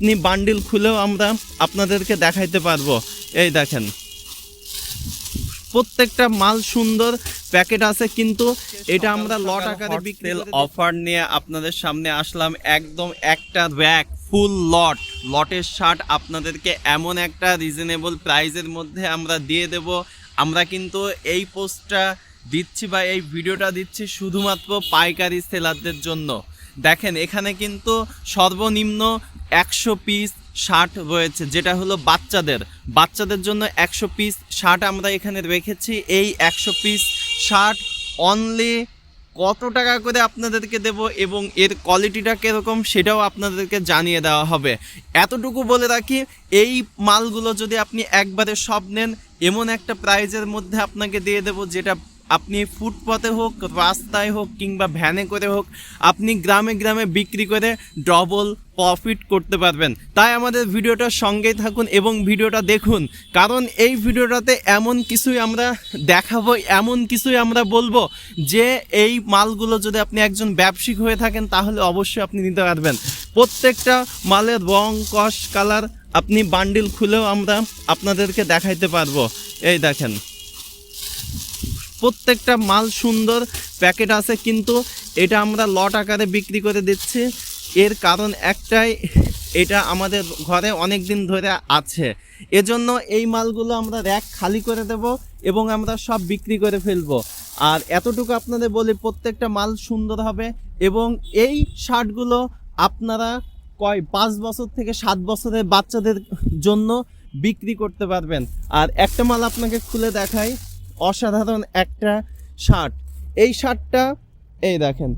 আপনি বান্ডিল খুলেও আমরা আপনাদেরকে দেখাইতে পারব। এই দেখেন। প্রত্যেকটা মাল সুন্দর প্যাকেট আছে কিন্তু এটা আমরা লট আকারে বিক্রি অফার নিয়ে আপনাদের সামনে আসলাম। একদম একটা র্যাক ফুল লট। লটের শার্ট আপনাদেরকে এমন একটা রিজনেবল প্রাইজের মধ্যে আমরা দিয়ে দেব। আমরা কিন্তু এই পোস্টটা দিচ্ছি বা এই ভিডিওটা দিচ্ছি শুধুমাত্র পাইকারি সেলারদের জন্য। দেখেন এখানে কিন্তু সর্বনিম্ন একশো পিস শার্ট রয়েছে, যেটা হলো বাচ্চাদের। বাচ্চাদের জন্য একশো পিস শার্ট আমরা এখানে রেখেছি। এই একশো পিস শার্ট অনলি কত টাকা করে আপনাদেরকে দেব এবং এর কোয়ালিটিটা কীরকম সেটাও আপনাদেরকে জানিয়ে দেওয়া হবে। এতটুকু বলে রাখি, এই মালগুলো যদি আপনি একবারে সব নেন, এমন একটা প্রাইজের মধ্যে আপনাকে দিয়ে দেবো যেটা আপনি ফুটপথে হোক, রাস্তায় হোক কিংবা ভ্যানে করে হোক, আপনি গ্রামে গ্রামে বিক্রি করে ডবল প্রফিট করতে পারবেন। তাই আমাদের ভিডিওটার সঙ্গেই থাকুন এবং ভিডিওটা দেখুন। কারণ এই ভিডিওটাতে এমন কিছুই আমরা দেখাবো, এমন কিছুই আমরা বলব যে এই মালগুলো যদি আপনি একজন ব্যবসায়িক হয়ে থাকেন, তাহলে অবশ্যই আপনি নিতে পারবেন। প্রত্যেকটা মালের রং, কস, কালার আপনি বান্ডিল খুলেও আমরা আপনাদেরকে দেখাইতে পারব। এই দেখেন। প্রত্যেকটা মাল সুন্দর প্যাকেট আছে, কিন্তু এটা আমরা লট আকারে বিক্রি করে দিচ্ছি। এর কারণ একটাই, এটা আমাদের ঘরে অনেক দিন ধরে আছে। এজন্য এই মালগুলো আমরা র্যাক খালি করে দেব এবং আমরা সব বিক্রি করে ফেলব। আর এতটুকু আপনাদের বলি, প্রত্যেকটা মাল সুন্দর হবে এবং এই শার্টগুলো আপনারা কয়, পাঁচ বছর থেকে সাত বছরের বাচ্চাদের জন্য বিক্রি করতে পারবেন। আর একটা মাল আপনাকে খুলে দেখাই অসাধারণ একটা শার্ট। এই শার্টটা, এই দেখেন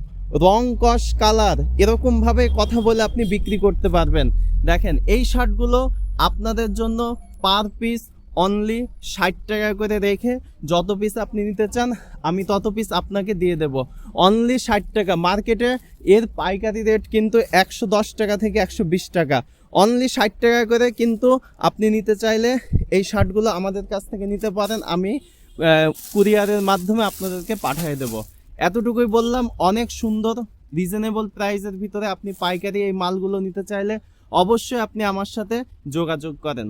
রং কস কালার, এরকমভাবে কথা বলে আপনি বিক্রি করতে পারবেন। দেখেন, এই শার্টগুলো আপনাদের জন্য পার পিস অনলি ষাট টাকা করে রেখে যত পিস আপনি নিতে চান, আমি তত পিস আপনাকে দিয়ে দেব। অনলি ষাট টাকা। মার্কেটে এর পাইকারি রেট কিন্তু একশো দশ টাকা থেকে একশো বিশ টাকা। অনলি ষাট টাকা করে কিন্তু আপনি নিতে চাইলে এই শার্টগুলো আমাদের কাছ থেকে নিতে পারেন। আমি কুরিয়ারের মাধ্যমে আপনাদেরকে পাঠিয়ে দেব। এতটুকুই বললাম, অনেক সুন্দর রিজনেবল প্রাইসের ভিতরে আপনি পাইকারি এই মালগুলো নিতে চাইলে অবশ্যই আপনি আমার সাথে যোগাযোগ করেন।